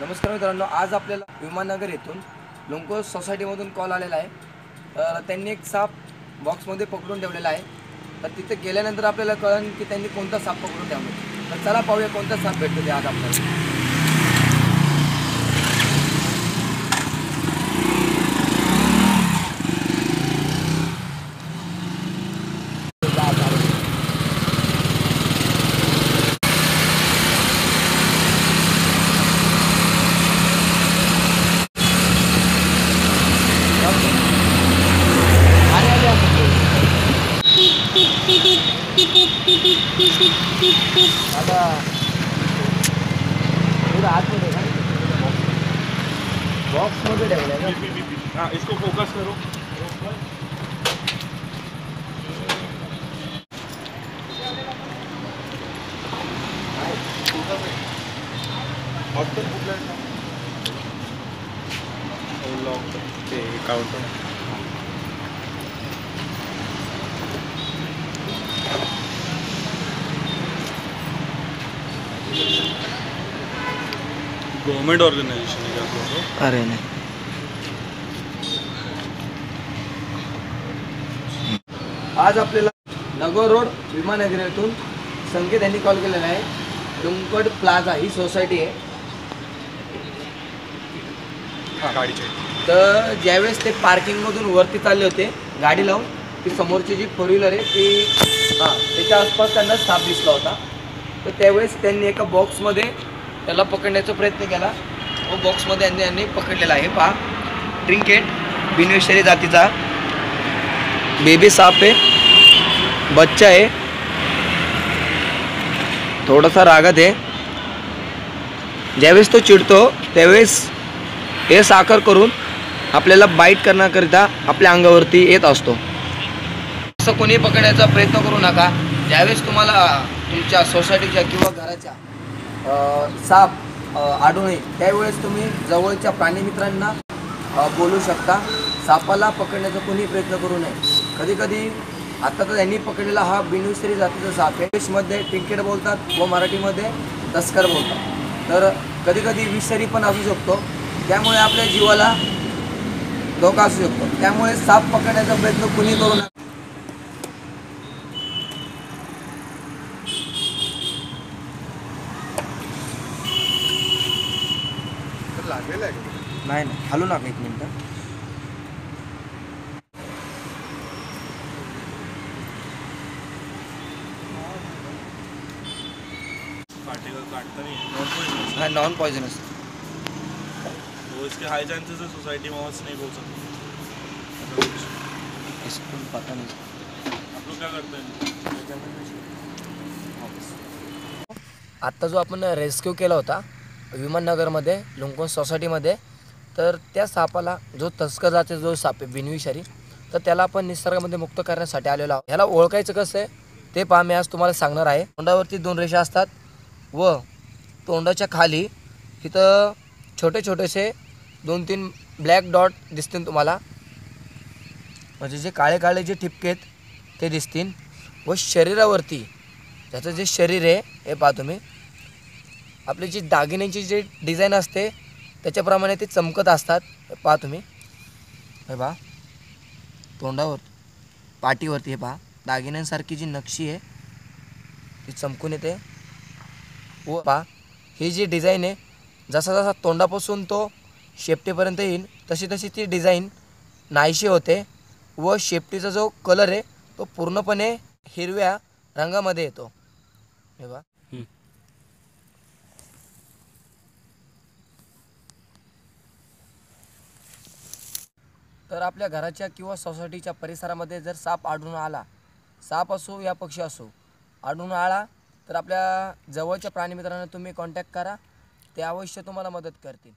नमस्कार मित्रांनो आज आपल्याला विमाननगर येथून लोंको सोसायटीमधून कॉल आलेला आहे. तर त्यांनी एक साप बॉक्समध्ये पकडून ठेवलेला आहे. तर तिथे गेल्यानंतर आपल्याला कळन की त्यांनी कोणता साप पकडून ठेवला. तर चला पाहूया कोणता साप भेटतो ते आज आपल्याला आले, आले आपण. आता पुढं आतमध्ये का? बॉक्समध्ये ठेवलं आहे का हाँ इसको फोकस करो काउंटर गवर्नमेंट ऑर्गनाइजेशन है क्या अरे नाही. आज आपल्याला नगर रोड विमाननगर येथून संकेत यांनी कॉल केलेला आहे. डुंकड प्लाझा ही सोसायटी आहे. तर ज्यावेळेस ते पार्किंगमधून वरती चालले होते गाडी लावून ती समोरची जी फोर व्हीलर आहे ती हां त्याच्या आसपास त्यांना साप दिसला होता. तर त्यावेळेस त्यांनी एका बॉक्समध्ये त्याला पकडण्याचा प्रयत्न केला. व बॉक्समध्ये यांनी यांनी पकडलेला आहे. पहा. ट्रिंकेट बिनविषारी जातीचा. बेबी साप आहे. बच्चा आहे. थोडासा रागत आहे. ज्यावेळेस तो चिडतो त्यावेळेस हे साखर करून आपल्याला बाईट करण्याकरिता आपल्या अंगावरती येत असतो. असं कोणी पकडण्याचा प्रयत्न करू नका. ज्यावेळेस तुम्हाला तुमच्या सोसायटीच्या किंवा घराच्या साप अं, आढळून येईल. त्यावेळेस तुम्ही जवळच्या प्राणीमित्रांना बोलू शकता. सापाला पकडण्याचा कोणी प्रयत्न करू नये. कधीकधी आता तर यांनी पकडलेला हा बिनविसरी जातीचा साप आहे. इंग्लिशमध्ये टिंकेट बोलतात व मराठीमध्ये तस्कर बोलतात. तर कधीकधी कधी विषारी पण असू शकतो. त्यामुळे आपल्या जीवाला धोका असू शकतो. त्यामुळे साप पकडण्याचा प्रयत्न कुणी करू नये लागलेला आहे नाही नाही. हलू नका एक मिनटं. पार्टिकल काटता नहीं है नॉन पॉइजनस हा नॉन पॉयझनस वो इसके हाई चांसेस है सोसाइटी में और स्नेक हो सकते। इसको पता नहीं। आप लोग क्या करते हैं? आत्ता जो आपण रेस्क्यू केला होता विमाननगरमध्ये लुंकोन सोसायटीमध्ये तर त्या सापाला जो तस्कर जाते जो साप आहे बिनविषारी तर त्याला आपण निसर्गामध्ये मुक्त करण्यासाठी आलेलो आहोत. ह्याला ओळखायचं कसं आहे ते पहा मी आज तुम्हाला सांगणार आहे. तोंडावरती दोन रेषा असतात व तोंडाच्या खाली इथं छोटे छोटेसे दोन तीन ब्लॅक डॉट दिसतील तुम्हाला. म्हणजे जे काळे काळे जे ठिपके आहेत ते दिसतील. व शरीरावरती त्याचं जे शरीर आहे हे पहा तुम्ही आपली जी दागिन्यांची जी डिझाईन असते त्याच्याप्रमाणे ते चमकत असतात. पहा तुम्ही. हे पहा. तोंडावर पाठीवरती हे पहा. दागिन्यांसारखी जी नक्षी आहे ती चमकून येते. व पहा ही जी डिझाईन आहे जसा जसा तोंडापासून तो शेपटीपर्यंत येईल तशी तशी ती डिझाईन नाहीशी होते. व शेपटीचा जो कलर आहे तो पूर्णपणे हिरव्या रंगामध्ये येतो. हे बा तर आपल्या घराच्या किंवा सोसायटीच्या परिसरामध्ये जर साप आढळून आला साप असो या पक्षी असो आढळून आला तर आपल्या जवळच्या प्राणीमित्रांना तुम्ही कॉन्टॅक्ट करा. ते अवश्य तुम्हाला मदत करतील.